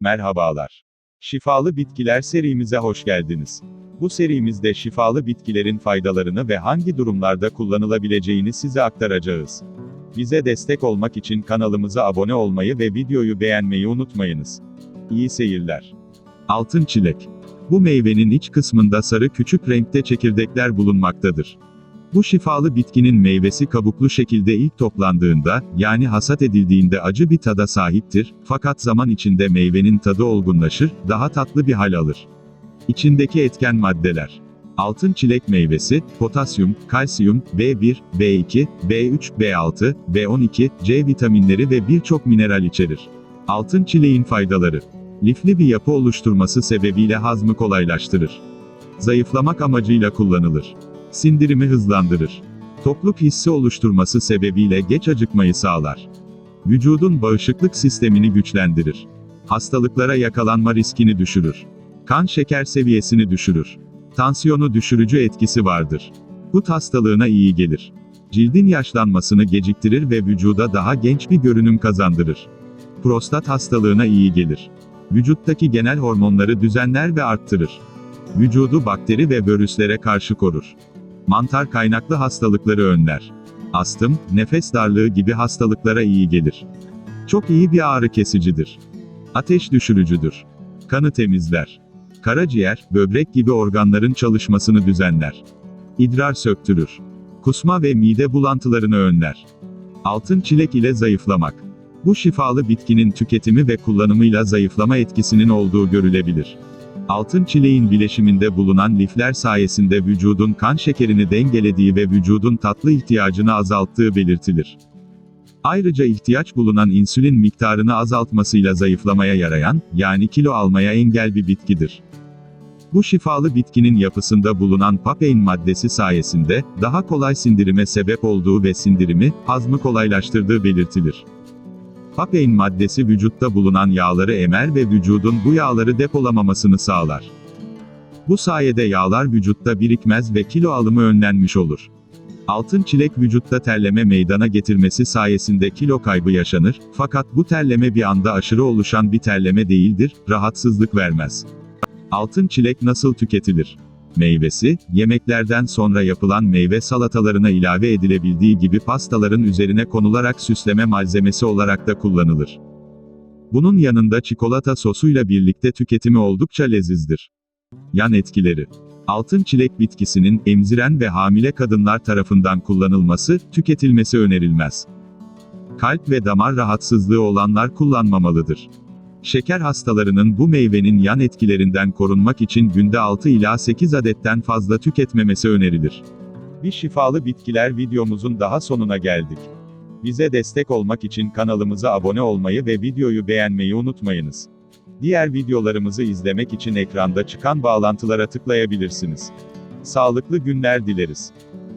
Merhabalar. Şifalı Bitkiler serimize hoş geldiniz. Bu serimizde şifalı bitkilerin faydalarını ve hangi durumlarda kullanılabileceğini size aktaracağız. Bize destek olmak için kanalımıza abone olmayı ve videoyu beğenmeyi unutmayınız. İyi seyirler. Altın çilek. Bu meyvenin iç kısmında sarı küçük renkte çekirdekler bulunmaktadır. Bu şifalı bitkinin meyvesi kabuklu şekilde ilk toplandığında, yani hasat edildiğinde acı bir tada sahiptir, fakat zaman içinde meyvenin tadı olgunlaşır, daha tatlı bir hal alır. İçindeki etken maddeler. Altın çilek meyvesi, potasyum, kalsiyum, B1, B2, B3, B6, B12, C vitaminleri ve birçok mineral içerir. Altın çileğin faydaları. Lifli bir yapı oluşturması sebebiyle hazmı kolaylaştırır. Zayıflamak amacıyla kullanılır. Sindirimi hızlandırır. Tokluk hissi oluşturması sebebiyle geç acıkmayı sağlar. Vücudun bağışıklık sistemini güçlendirir. Hastalıklara yakalanma riskini düşürür. Kan şeker seviyesini düşürür. Tansiyonu düşürücü etkisi vardır. Gut hastalığına iyi gelir. Cildin yaşlanmasını geciktirir ve vücuda daha genç bir görünüm kazandırır. Prostat hastalığına iyi gelir. Vücuttaki genel hormonları düzenler ve arttırır. Vücudu bakteri ve virüslere karşı korur. Mantar kaynaklı hastalıkları önler. Astım, nefes darlığı gibi hastalıklara iyi gelir. Çok iyi bir ağrı kesicidir. Ateş düşürücüdür. Kanı temizler. Karaciğer, böbrek gibi organların çalışmasını düzenler. İdrar söktürür. Kusma ve mide bulantılarını önler. Altın çilek ile zayıflamak. Bu şifalı bitkinin tüketimi ve kullanımıyla zayıflama etkisinin olduğu görülebilir. Altın çileğin bileşiminde bulunan lifler sayesinde vücudun kan şekerini dengelediği ve vücudun tatlı ihtiyacını azalttığı belirtilir. Ayrıca ihtiyaç bulunan insülin miktarını azaltmasıyla zayıflamaya yarayan, yani kilo almaya engel bir bitkidir. Bu şifalı bitkinin yapısında bulunan papain maddesi sayesinde, daha kolay sindirime sebep olduğu ve sindirimi, hazmı kolaylaştırdığı belirtilir. Papain maddesi vücutta bulunan yağları emer ve vücudun bu yağları depolamamasını sağlar. Bu sayede yağlar vücutta birikmez ve kilo alımı önlenmiş olur. Altın çilek vücutta terleme meydana getirmesi sayesinde kilo kaybı yaşanır, fakat bu terleme bir anda aşırı oluşan bir terleme değildir, rahatsızlık vermez. Altın çilek nasıl tüketilir? Meyvesi, yemeklerden sonra yapılan meyve salatalarına ilave edilebildiği gibi pastaların üzerine konularak süsleme malzemesi olarak da kullanılır. Bunun yanında çikolata sosuyla birlikte tüketimi oldukça lezizdir. Yan etkileri Altın çilek bitkisinin emziren ve hamile kadınlar tarafından kullanılması, tüketilmesi önerilmez. Kalp ve damar rahatsızlığı olanlar kullanmamalıdır. Şeker hastalarının bu meyvenin yan etkilerinden korunmak için günde 6 ila 8 adetten fazla tüketmemesi önerilir. Bir şifalı bitkiler videomuzun daha sonuna geldik. Bize destek olmak için kanalımıza abone olmayı ve videoyu beğenmeyi unutmayınız. Diğer videolarımızı izlemek için ekranda çıkan bağlantılara tıklayabilirsiniz. Sağlıklı günler dileriz.